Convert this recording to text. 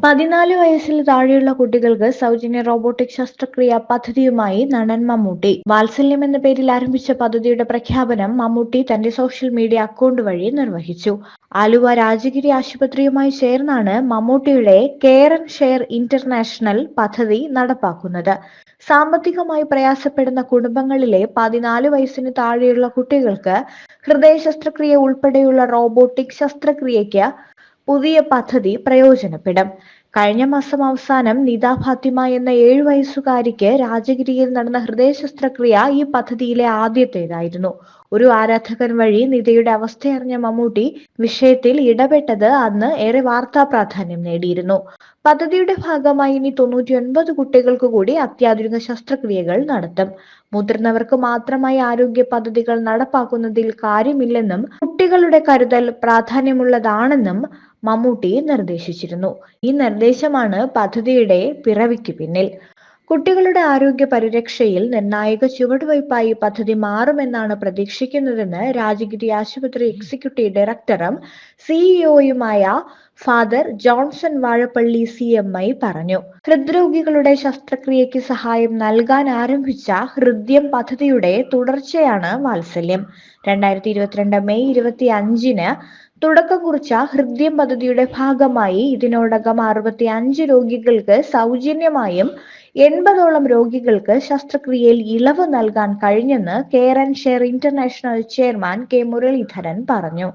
പതിനാല് വയസ്സിൽ താഴെയുള്ള കുട്ടികൾക്ക് സൗജന്യ റോബോട്ടിക് ശസ്ത്രക്രിയ പദ്ധതിയുമായി നടൻ മമ്മൂട്ടി. വാത്സല്യം എന്ന പേരിൽ ആരംഭിച്ച പദ്ധതിയുടെ പ്രഖ്യാപനം മമ്മൂട്ടി തന്റെ സോഷ്യൽ മീഡിയ അക്കൗണ്ട് വഴി നിർവഹിച്ചു. ആലുവ രാജഗിരി ആശുപത്രിയുമായി ചേർന്നാണ് മമ്മൂട്ടിയുടെ കെയർ ആൻഡ് ഷെയർ ഇന്റർനാഷണൽ പദ്ധതി നടപ്പാക്കുന്നത്. സാമ്പത്തികമായി പ്രയാസപ്പെടുന്ന കുടുംബങ്ങളിലെ പതിനാല് വയസ്സിന് താഴെയുള്ള കുട്ടികൾക്ക് ഹൃദയ ശസ്ത്രക്രിയ ഉൾപ്പെടെയുള്ള റോബോട്ടിക് ശസ്ത്രക്രിയയ്ക്ക് പുതിയ പദ്ധതി പ്രയോജനപ്പെടും. കഴിഞ്ഞ മാസം അവസാനം നിത ഫാത്തിമ എന്ന ഏഴു വയസ്സുകാരിക്ക് രാജഗിരിയിൽ നടന്ന ഹൃദയ ശസ്ത്രക്രിയ ഈ പദ്ധതിയിലെ ആദ്യത്തേതായിരുന്നു. ഒരു ആരാധകൻ വഴി നിതയുടെ അവസ്ഥയറിഞ്ഞ മമ്മൂട്ടി വിഷയത്തിൽ ഇടപെട്ടത് അന്ന് ഏറെ വാർത്താ പ്രാധാന്യം നേടിയിരുന്നു. പദ്ധതിയുടെ ഭാഗമായി ഇനി തൊണ്ണൂറ്റിയൊൻപത് കുട്ടികൾക്ക് കൂടി അത്യാധുനിക ശസ്ത്രക്രിയകൾ നടത്തും. മുതിർന്നവർക്ക് മാത്രമായി ആരോഗ്യ പദ്ധതികൾ നടപ്പാക്കുന്നതിൽ കാര്യമില്ലെന്നും കുട്ടികളുടെ കരുതൽ പ്രാധാന്യമുള്ളതാണെന്നും മമ്മൂട്ടി നിർദ്ദേശിച്ചിരുന്നു. ഈ നിർദ്ദേശമാണ് പദ്ധതിയുടെ പിറവിക്ക് പിന്നിൽ. കുട്ടികളുടെ ആരോഗ്യ പരിരക്ഷയിൽ നിർണായക ചുവടുവയ്പായി പദ്ധതി മാറുമെന്നാണ് പ്രതീക്ഷിക്കുന്നതെന്ന് രാജഗിരി ആശുപത്രി എക്സിക്യൂട്ടീവ് ഡയറക്ടറും സിഇഒയുമായ father Johnson Vazhappally C M I പറഞ്ഞു. ഹൃദ്രോഗികളുടെ ശസ്ത്രക്രിയയ്ക്ക് സഹായം നൽകാൻ ആരംഭിച്ച ഹൃദ്യം പദ്ധതിയുടെ തുടർച്ചയാണ് വാത്സല്യം. രണ്ടായിരത്തി ഇരുപത്തിരണ്ട് മെയ് ഇരുപത്തി അഞ്ചിന് തുടക്കം കുറിച്ച ഹൃദ്യം പദ്ധതിയുടെ ഭാഗമായി ഇതിനോടകം അറുപത്തി അഞ്ച് രോഗികൾക്ക് സൗജന്യമായും എൺപതോളം രോഗികൾക്ക് ശസ്ത്രക്രിയയിൽ ഇളവ് നൽകാൻ കഴിഞ്ഞെന്ന് care and share international chairman K Muraleedharan പറഞ്ഞു.